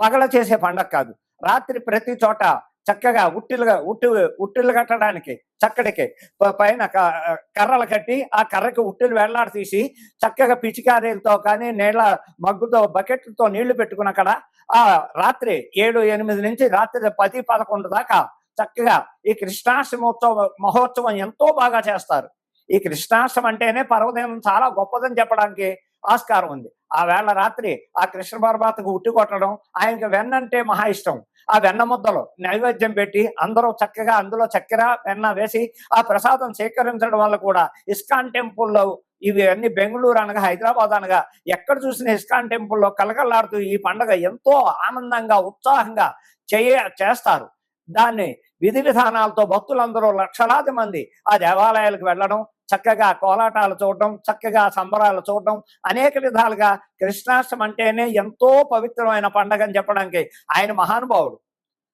పగల చేసే పండగ కాదు. రాత్రి ప్రతి చోట చక్కగా ఉట్టిలుగా ఉట్టి ఉట్టిలు కట్టడానికి చక్కడికి పైన క- కర్రలు కట్టి ఆ కర్రకి ఉట్టిలు వెళ్ళాడి తీసి చక్కగా పిచికారీలతో కానీ నీళ్ళ మగ్గుతో బకెట్లతో నీళ్ళు పెట్టుకుని అక్కడ ఆ రాత్రి ఏడు ఎనిమిది నుంచి రాత్రి పది పదకొండు దాకా చక్కగా ఈ కృష్ణాష్టమోత్సవ మహోత్సవం ఎంతో బాగా చేస్తారు. ఈ కృష్ణాష్టమి అంటేనే పర్వదినం చాలా గొప్పదని చెప్పడానికి ఆస్కారం ఉంది. ఆ వేళ రాత్రి ఆ కృష్ణ పరమాత్మకు ఉట్టి కొట్టడం ఆయనకి వెన్న అంటే మహా ఇష్టం. ఆ వెన్న ముద్దలు నైవేద్యం పెట్టి అందరూ చక్కగా అందులో చక్కెర వెన్న వేసి ఆ ప్రసాదం సేకరించడం వల్ల కూడా ఇస్కాన్ టెంపుల్లో ఇవి అన్ని బెంగళూరు అనగా హైదరాబాద్ అనగా ఎక్కడ చూసిన ఇస్కాన్ టెంపుల్లో కలకల్లాడుతూ ఈ పండగ ఎంతో ఆనందంగా ఉత్సాహంగా చేయ చేస్తారు. దాన్ని విధి విధానాలతో భక్తులందరూ లక్షలాది మంది ఆ దేవాలయాలకు వెళ్ళడం చక్కగా కోలాటాలు చూడడం చక్కగా సంబరాలు చూడడం అనేక విధాలుగా కృష్ణాష్టమి అంటేనే ఎంతో పవిత్రమైన పండగ అని చెప్పడానికి ఆయన మహానుభావుడు.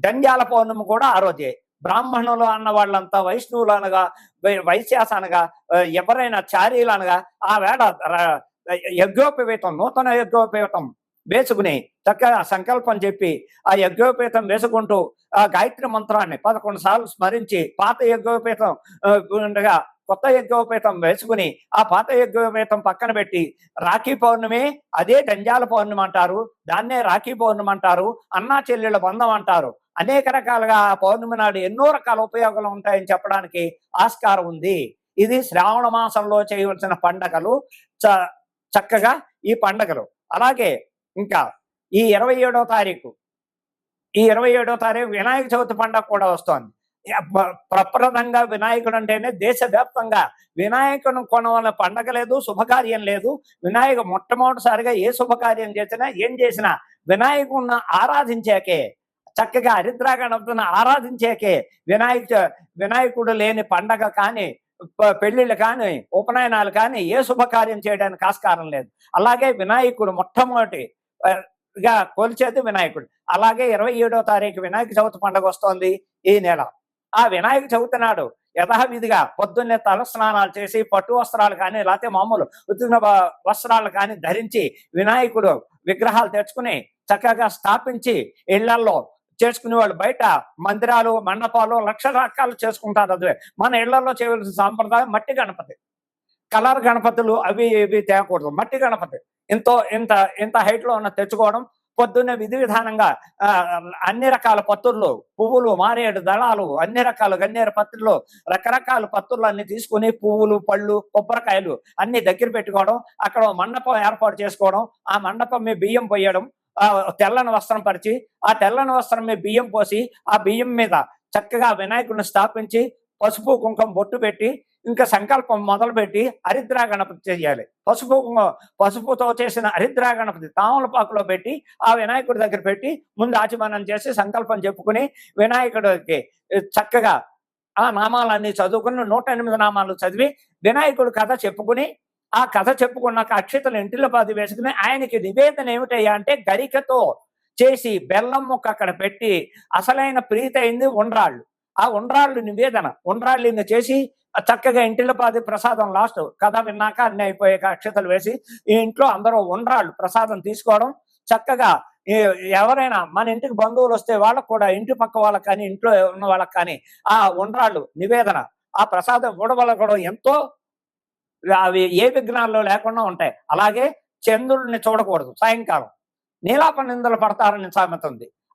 దండ్యాల పౌర్ణమి కూడా ఆ రోజే. బ్రాహ్మణులు అన్న వాళ్ళంతా వైష్ణవులు అనగా వై- వైశ్యాస అనగా ఎవరైనా చారీలు అనగా ఆ వేళ యజ్ఞోపవేతం నూతన యజ్ఞోపవేతం వేసుకుని చక్కగా సంకల్పం చెప్పి ఆ యజ్ఞోపేతం వేసుకుంటూ ఆ గాయత్రి మంత్రాన్ని పదకొండు సార్లు స్మరించి పాత యజ్ఞోపేతం ఉండగా కొత్త యజ్ఞోపేతం వేసుకుని ఆ పాత యజ్ఞోపేతం పక్కన పెట్టి రాఖీ పౌర్ణమి అదే దంజాల పౌర్ణమి అంటారు దాన్నే రాఖీ పౌర్ణమి అంటారు అన్నా చెల్లెళ్ళ బంధం అంటారు. అనేక రకాలుగా పౌర్ణమి నాడు ఎన్నో రకాల ఉపయోగాలు ఉంటాయని చెప్పడానికి ఆస్కారం ఉంది. ఇది శ్రావణ మాసంలో చేయవలసిన పండగలు. చ- చక్కగా ఈ పండగలు. అలాగే ఇంకా ఈ ఇరవై ఏడో తారీఖు. ఈ ఇరవై ఏడో తారీఖు వినాయక చవితి పండగ కూడా వస్తోంది. ప్రప్రదంగా వినాయకుడు అంటేనే దేశవ్యాప్తంగా వినాయకుడు కొనవల పండగ లేదు శుభకార్యం లేదు. వినాయక మొట్టమొదటిసారిగా ఏ శుభకార్యం చేసినా ఏం చేసినా వినాయకుడిని ఆరాధించాకే చక్కగా హరిద్రా గణపతిని ఆరాధించాకే వినాయక వినాయకుడు లేని పండగ కానీ పెళ్ళిళ్ళు పెళ్ళిళ్ళు కానీ ఉపనయనాలు కానీ ఏ శుభకార్యం చేయడానికి ఆస్కారం లేదు. అలాగే వినాయకుడు మొట్టమొదటి గా కొలిచేది వినాయకుడు. అలాగే ఇరవై ఏడో తారీఖు వినాయక చవితి పండుగ వస్తోంది ఈ నెల. ఆ వినాయక చవితి నాడు యథావిధిగా పొద్దున్నే తల స్నానాలు చేసి పట్టు వస్త్రాలు కానీ లేకపోతే మామూలు ఉతికిన వస్త్రాలు కానీ ధరించి వినాయకుడు విగ్రహాలు తెచ్చుకుని చక్కగా స్థాపించి ఇళ్ళల్లో చేసుకునే వాళ్ళు బయట మందిరాలు మండపాలు లక్ష రకాలు చేసుకుంటారు అది. మన ఇళ్ళలో చేయవలసిన సాంప్రదాయం మట్టి గణపతి. కలర్ గణపతులు అవి ఇవి తేకూడదు మట్టి గణపతి. ఎంతో ఇంత ఇంత హైట్లో ఉన్న తెచ్చుకోవడం పొద్దున్నే విధి విధానంగా ఆ, అన్ని రకాల పత్తుర్లు పువ్వులు మారేడు దళాలు అన్ని రకాల గన్నేరు పత్రులు రకరకాల పత్తులు అన్ని తీసుకుని పువ్వులు పళ్ళు కొబ్బరికాయలు అన్ని దగ్గర పెట్టుకోవడం అక్కడ మండపం ఏర్పాటు చేసుకోవడం ఆ మండపం మీ బియ్యం పోయడం తెల్లని వస్త్రం పరిచి ఆ తెల్లని వస్త్రం మీద బియ్యం పోసి ఆ బియ్యం మీద చక్కగా వినాయకుడిని స్థాపించి పసుపు కుంకుమ బొట్టు పెట్టి ఇంకా సంకల్పం మొదలుపెట్టి హరిద్రా గణపతి చేయాలి. పసుపు పసుపుతో చేసిన హరిద్రా గణపతి తామలపాకులో పెట్టి ఆ వినాయకుడి దగ్గర పెట్టి ముందు ఆచమనం చేసి సంకల్పం చెప్పుకుని వినాయకుడికి చక్కగా ఆ నామాలన్నీ చదువుకుని నూట ఎనిమిది నామాలు చదివి వినాయకుడి కథ చెప్పుకుని ఆ కథ చెప్పుకున్నాక అక్షతలు ఇంటిలో పది వేసుకుని ఆయనకి నివేదన ఏమిటయ్యా అంటే గరికతో చేసి బెల్లం ముక్క అక్కడ పెట్టి అసలైన ప్రీతి అయింది ఉండ్రాళ్ళు. ఆ ఉండ్రాళ్ళు నివేదన. ఉండ్రాళ్ళు చేసి చక్కగా ఇంటిలో పాది ప్రసాదం లాస్ట్ కథ విన్నాక అన్ని అయిపోయాక అక్షతలు వేసి ఈ ఇంట్లో అందరూ ఉండ్రాళ్ళు ప్రసాదం తీసుకోవడం చక్కగా ఎవరైనా మన ఇంటికి బంధువులు వస్తే వాళ్ళకు కూడా ఇంటి పక్క వాళ్ళకి కానీ ఇంట్లో ఉన్న వాళ్ళకి కానీ ఆ ఉండ్రాళ్ళు నివేదన ఆ ప్రసాదం ఇవ్వడం వల్ల కూడా ఎంతో అవి ఏ విఘ్నాల్లో లేకుండా ఉంటాయి. అలాగే చంద్రుడిని చూడకూడదు. సాయంకాలం. నీలాప నిందలు పడతారని సామెత ఉంది.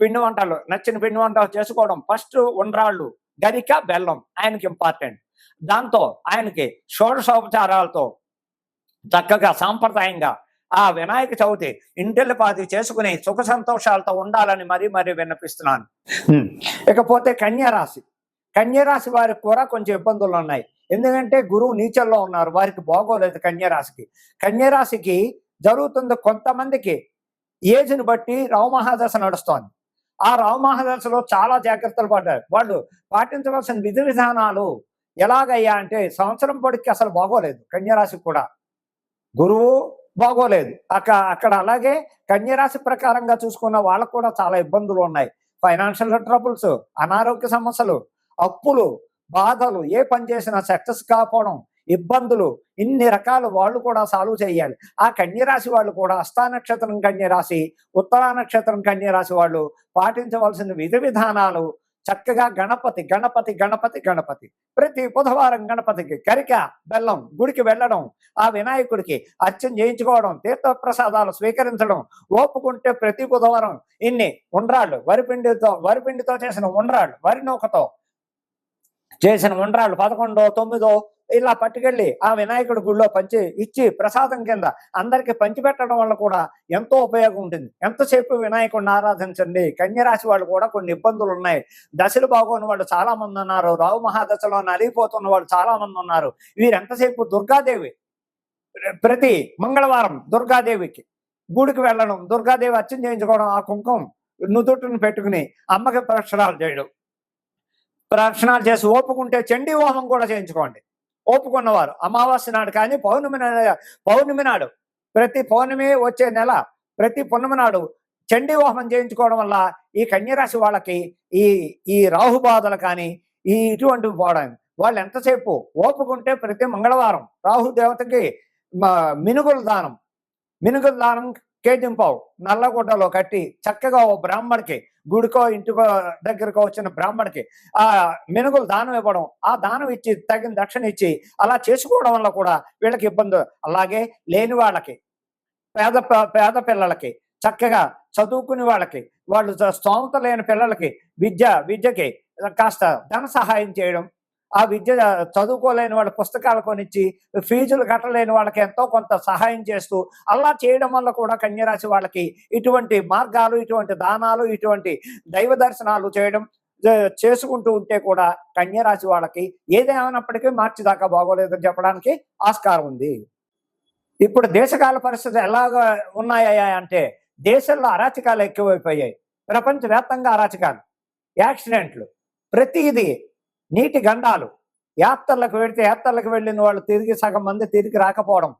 పిండి వంటలు నచ్చిన పిండి వంటలు చేసుకోవడం. ఫస్ట్ ఉండ్రాళ్ళు గరిక బెల్లం ఆయనకి ఇంపార్టెంట్ దాంతో ఆయనకి షోడశోపచారాలతో చక్కగా సాంప్రదాయంగా ఆ వినాయక చవితి ఇంటిల్లిపాది చేసుకుని సుఖ సంతోషాలతో ఉండాలని మరీ మరీ విన్నపిస్తున్నాను. ఇకపోతే కన్యారాశి. కన్యరాశి వారికి కూడా కొంచెం ఇబ్బందులు ఉన్నాయి. ఎందుకంటే గురువు నీచల్లో ఉన్నారు. వారికి బాగోలేదు కన్యరాశికి. కన్యరాశికి జరుగుతుంది కొంతమందికి ఏజ్ని బట్టి రవమహాదశ నడుస్తోంది. ఆ రవమహాదశలో చాలా జాగ్రత్తలు పడ్డారు. వాళ్ళు పాటించవలసిన విధి విధానాలు ఎలాగయ్యా అంటే సంవత్సరం పొడికి అసలు బాగోలేదు కన్యరాశికి కూడా. గురువు బాగోలేదు. అక్కడ అక్కడ అలాగే కన్యరాశి ప్రకారంగా చూసుకున్న వాళ్ళకు కూడా చాలా ఇబ్బందులు ఉన్నాయి. ఫైనాన్షియల్ ట్రబుల్స్ అనారోగ్య సమస్యలు అప్పులు బాధలు ఏ పని చేసినా సక్సెస్ కాకపోవడం ఇబ్బందులు ఇన్ని రకాలు వాళ్ళు కూడా సాల్వ్ చేయాలి. ఆ కన్యరాశి వాళ్ళు కూడా అష్టా నక్షత్రం కన్యరాశి ఉత్తరా నక్షత్రం కన్యరాశి వాళ్ళు పాటించవలసిన విధి విధానాలు చక్కగా గణపతి గణపతి గణపతి గణపతి. ప్రతి బుధవారం గణపతికి కరిక బెల్లం గుడికి వెళ్ళడం ఆ వినాయకుడికి అర్చన చేయించుకోవడం తీర్థప్రసాదాలు స్వీకరించడం ఓపుకుంటే ప్రతి బుధవారం ఇన్ని ఉండ్రాళ్ళు వరిపిండితో వరిపిండితో చేసిన ఉండ్రాళ్ళు వరి నూకతో చేసిన ఉండ్రాళ్ళు పదకొండో తొమ్మిదో ఇలా పట్టుకెళ్ళి ఆ వినాయకుడి గుడిలో పంచి ఇచ్చి ప్రసాదం కింద అందరికి పంచిపెట్టడం వల్ల కూడా ఎంతో ఉపయోగం ఉంటుంది. ఎంతసేపు వినాయకుడిని ఆరాధించండి? కన్యరాశి వాళ్ళు కూడా కొన్ని ఇబ్బందులు ఉన్నాయి. దశలు బాగోని వాళ్ళు చాలా మంది ఉన్నారు. రావు మహాదశలో నలిగిపోతున్న వాళ్ళు చాలా మంది ఉన్నారు. వీరు ఎంతసేపు దుర్గాదేవి ప్రతి మంగళవారం దుర్గాదేవికి గుడికి వెళ్ళడం దుర్గాదేవి అర్చన చేయించుకోవడం ఆ కుంకుమ నుదుటిని పెట్టుకుని అమ్మకి ప్రక్షణాలు చేయడం. ప్రక్షణాలు చేసి ఓపుకుంటే చండీ హోమం కూడా చేయించుకోండి. ఒప్పుకున్నవారు. అమావాస్య నాడు కానీ పౌర్ణమి పౌర్ణమి నాడు. ప్రతి పౌర్ణమి వచ్చే నెల ప్రతి పున్నమి నాడు చండీ హోమం చేయించుకోవడం వల్ల ఈ కన్యరాశి వాళ్ళకి ఈ ఈ రాహుబాధలు కానీ ఈ ఇటువంటివి పోవడం. వాళ్ళు ఎంతసేపు ఓపుకుంటే ప్రతి మంగళవారం రాహు దేవతకి మినుగుల దానం. మినుగుల దానం కేజింపావు నల్లగుడ్డలో కట్టి చక్కగా ఓ బ్రాహ్మడికి గుడికో ఇంటికో దగ్గరకో వచ్చిన బ్రాహ్మణికి ఆ మెనుగులు దానం ఇవ్వడం ఆ దానం ఇచ్చి తగిన దక్షిణ ఇచ్చి అలా చేసుకోవడం వల్ల కూడా వీళ్ళకి ఇబ్బంది. అలాగే లేని వాళ్ళకి పేద పేద పిల్లలకి చక్కగా చదువుకునే వాళ్ళకి వాళ్ళు స్తోమత లేని పిల్లలకి విద్య విద్యకి కాస్త ధన సహాయం చేయడం ఆ విద్య చదువుకోలేని వాళ్ళ పుస్తకాలు కొనిచ్చి ఫీజులు కట్టలేని వాళ్ళకి ఎంతో కొంత సహాయం చేస్తూ అలా చేయడం వల్ల కూడా కన్యరాశి వాళ్ళకి ఇటువంటి మార్గాలు ఇటువంటి దానాలు ఇటువంటి దైవ దర్శనాలు చేయడం చేసుకుంటూ ఉంటే కూడా కన్యరాశి వాళ్ళకి ఏదేమైనప్పటికీ మార్చి దాకా బాగోలేదని చెప్పడానికి ఆస్కారం ఉంది. ఇప్పుడు దేశకాల పరిస్థితులు ఎలాగ ఉన్నాయా అంటే దేశంలో అరాచకాలు ఎక్కువైపోయాయి. ప్రపంచవ్యాప్తంగా అరాచకాలు యాక్సిడెంట్లు. ప్రతిదీ నీటి గండాలు. యాత్రలకు వెళితే యాత్రలకు వెళ్ళిన వాళ్ళు తిరిగి సగం మంది తిరిగి రాకపోవడం.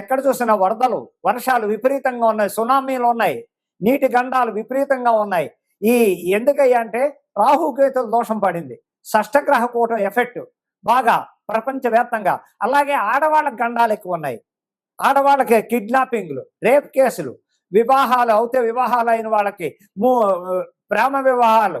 ఎక్కడ చూసినా వరదలు వర్షాలు విపరీతంగా ఉన్నాయి సునామీలు ఉన్నాయి నీటి గండాలు విపరీతంగా ఉన్నాయి. ఈ ఎందుకయ్యా అంటే రాహుకేతుల దోషం పడింది. షష్టగ్రహ కూటం ఎఫెక్ట్ బాగా ప్రపంచవ్యాప్తంగా. అలాగే ఆడవాళ్ళకి గండాలు ఎక్కువ ఉన్నాయి. ఆడవాళ్ళకి కిడ్నాపింగ్లు రేప్ కేసులు వివాహాలు అవుతే వివాహాలు అయిన వాళ్ళకి మూ ప్రేమ వివాహాలు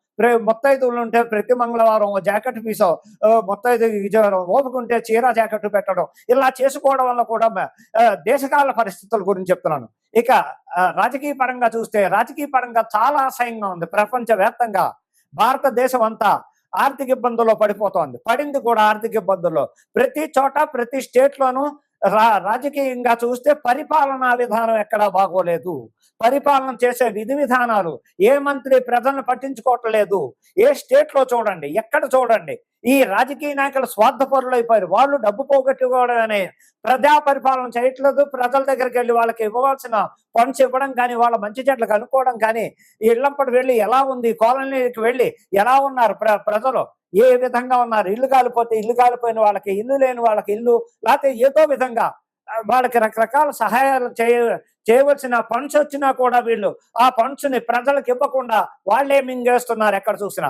మొత్తైదులు ఉంటే ప్రతి మంగళవారం ఓ జాకెట్ పీసో మొత్తైదు ముత్తైదు ఓపుకుంటే చీర జాకెట్ పెట్టడం. ఇలా చేసుకోవడం వల్ల కూడా దేశకాల పరిస్థితుల గురించి చెప్తున్నాను. ఇక ఆ, రాజకీయ పరంగా చూస్తే రాజకీయ పరంగా చాలా అసహ్యంగా ఉంది ప్రపంచవ్యాప్తంగా. భారతదేశం అంతా ఆర్థిక ఇబ్బందుల్లో పడిపోతోంది. పడింది కూడా ఆర్థిక ఇబ్బందుల్లో. ప్రతి చోట ప్రతి స్టేట్ లోనూ రా రాజకీయంగా చూస్తే పరిపాలనా విధానం ఎక్కడా బాగోలేదు. పరిపాలన చేసే విధి విధానాలు ఏ మంత్రి ప్రజలను పట్టించుకోవట్లేదు. ఏ స్టేట్లో చూడండి ఎక్కడ చూడండి. ఈ రాజకీయ నాయకులు స్వార్థపరులు అయిపోయారు. వాళ్ళు డబ్బు పోగొట్టుకోవడమే ప్రజా పరిపాలన చేయట్లేదు. ప్రజల దగ్గరికి వెళ్ళి వాళ్ళకి ఇవ్వవలసిన ఫండ్స్ ఇవ్వడం కానీ వాళ్ళ మంచి చెట్లు కనుక్కోవడం కానీ ఇళ్ళంపటి వెళ్ళి ఎలా ఉంది? కాలనీకి వెళ్ళి ఎలా ఉన్నారు ప్ర ప్రజలు? ఏ విధంగా ఉన్నారు? ఇల్లు కాలిపోతే ఇల్లు కాలిపోయిన వాళ్ళకి ఇల్లు లేని వాళ్ళకి ఇల్లు లేకపోతే ఏదో విధంగా వాళ్ళకి రకరకాల సహాయాలు చేయ చేయవలసిన ఫండ్స్ వచ్చినా కూడా వీళ్ళు ఆ ఫండ్స్ని ప్రజలకు ఇవ్వకుండా వాళ్ళే మింగేస్తున్నారు ఎక్కడ చూసినా.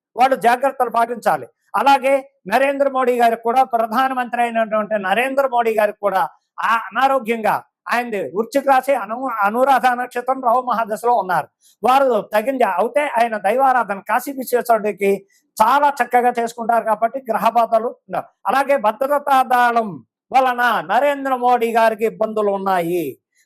వాళ్ళు జాగ్రత్తలు పాటించాలి. అలాగే నరేంద్ర మోడీ గారికి కూడా ప్రధానమంత్రి అయినటువంటి నరేంద్ర మోడీ గారికి కూడా ఆ అనారోగ్యంగా ఆయనది వృశ్చిక రాశి అను అనురాధ నక్షత్రం రవ మహాదశలో ఉన్నారు. వారు తగిన అవుతే అయితే ఆయన దైవారాధన కాశీ విశ్వేశ్వరుడికి చాలా చక్కగా చేసుకుంటారు కాబట్టి గ్రహ బాధలు అలాగే భద్రతా దళం వలన నరేంద్ర మోడీ గారికి ఇబ్బందులు ఉన్నాయి.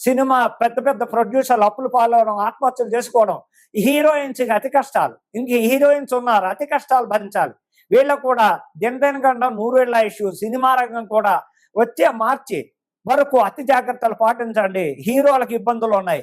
సినిమా పెద్ద పెద్ద ప్రొడ్యూసర్లు అప్పులు పాలవడం ఆత్మహత్యలు చేసుకోవడం హీరోయిన్స్ అతి కష్టాలు. ఇంక హీరోయిన్స్ ఉన్నారు అతి కష్టాలు భరించాలి. వీళ్ళకు కూడా దినదినగండ నూరేళ్ళ ఇష్యూ సినిమా రంగం కూడా వచ్చే మార్చి వరకు అతి జాగ్రత్తలు పాటించండి. హీరోలకు ఇబ్బందులు ఉన్నాయి.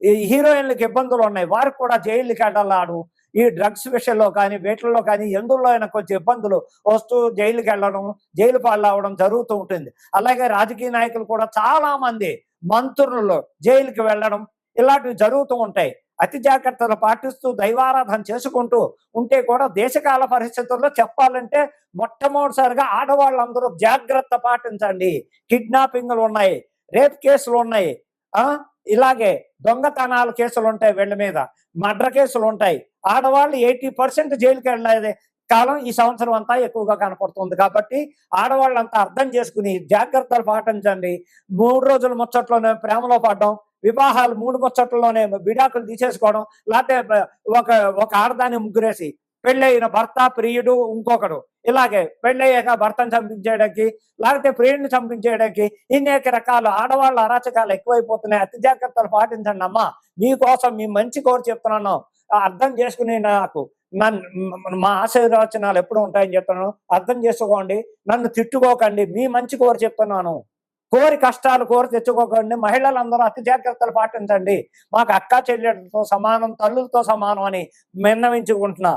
ఈ హీరోయిన్లకు ఇబ్బందులు ఉన్నాయి. వారికి కూడా జైలుకి వెళ్ళాడు. ఈ డ్రగ్స్ విషయంలో కానీ వీటిల్లో కానీ ఎందులో అయినా కొంచెం ఇబ్బందులు వస్తూ జైలుకి వెళ్ళడం జైలు పాలవడం జరుగుతూ ఉంటుంది. అలాగే రాజకీయ నాయకులు కూడా చాలా మంది మంత్రులు జైలుకి వెళ్ళడం ఇలాంటివి జరుగుతూ ఉంటాయి. అతి జాగ్రత్తలు పాటిస్తూ దైవారాధన చేసుకుంటూ ఉంటే కూడా దేశకాల పరిస్థితుల్లో చెప్పాలంటే మొట్టమొదటిసారిగా ఆడవాళ్ళందరూ జాగ్రత్త పాటించండి. కిడ్నాపింగ్లు ఉన్నాయి రేప్ కేసులు ఉన్నాయి ఆ? ఇలాగే దొంగతనాల కేసులు ఉంటాయి వీళ్ళ మీద మర్డర్ కేసులు ఉంటాయి. ఆడవాళ్ళు ఎయిటీ పర్సెంట్ జైలుకి వెళ్ళలేదు. కాలం ఈ సంవత్సరం అంతా ఎక్కువగా కనపడుతుంది. కాబట్టి ఆడవాళ్ళంతా అర్థం చేసుకుని జాగ్రత్తలు పాటించండి. మూడు రోజుల ముచ్చట్లోనే ప్రేమలో పడడం వివాహాలు మూడు ముచ్చట్లలోనే విడాకులు తీసేసుకోవడం లేకపోతే ఒక ఒక ఆడదాన్ని ముగ్గురేసి పెళ్ళయిన భర్త ప్రియుడు ఇంకొకడు ఇలాగే పెళ్ళయ్యాక భర్తను చంపించేయడానికి లేకపోతే ప్రియుడిని చంపించేయడానికి ఇన్నేక రకాల ఆడవాళ్ళ అరాచకాలు ఎక్కువైపోతున్నాయి. అతి జాగ్రత్తలు పాటించండి అమ్మా. మీకోసం మీ మంచి కోరి చెప్తున్నాను. అర్థం చేసుకుని నాకు మా ఆశీర్వచనాలు ఎప్పుడు ఉంటాయని చెప్తున్నాను. అర్థం చేసుకోండి. నన్ను తిట్టుకోకండి. మీ మంచి కోరి చెప్తున్నాను. కోరి కష్టాలు కోరి తెచ్చుకోకండి. మహిళలందరూ అతి జాగ్రత్తలు పాటించండి. మాకు అక్క చెల్లెళ్ళతో సమానం తల్లులతో సమానం అని విన్నవించుకుంటున్నా.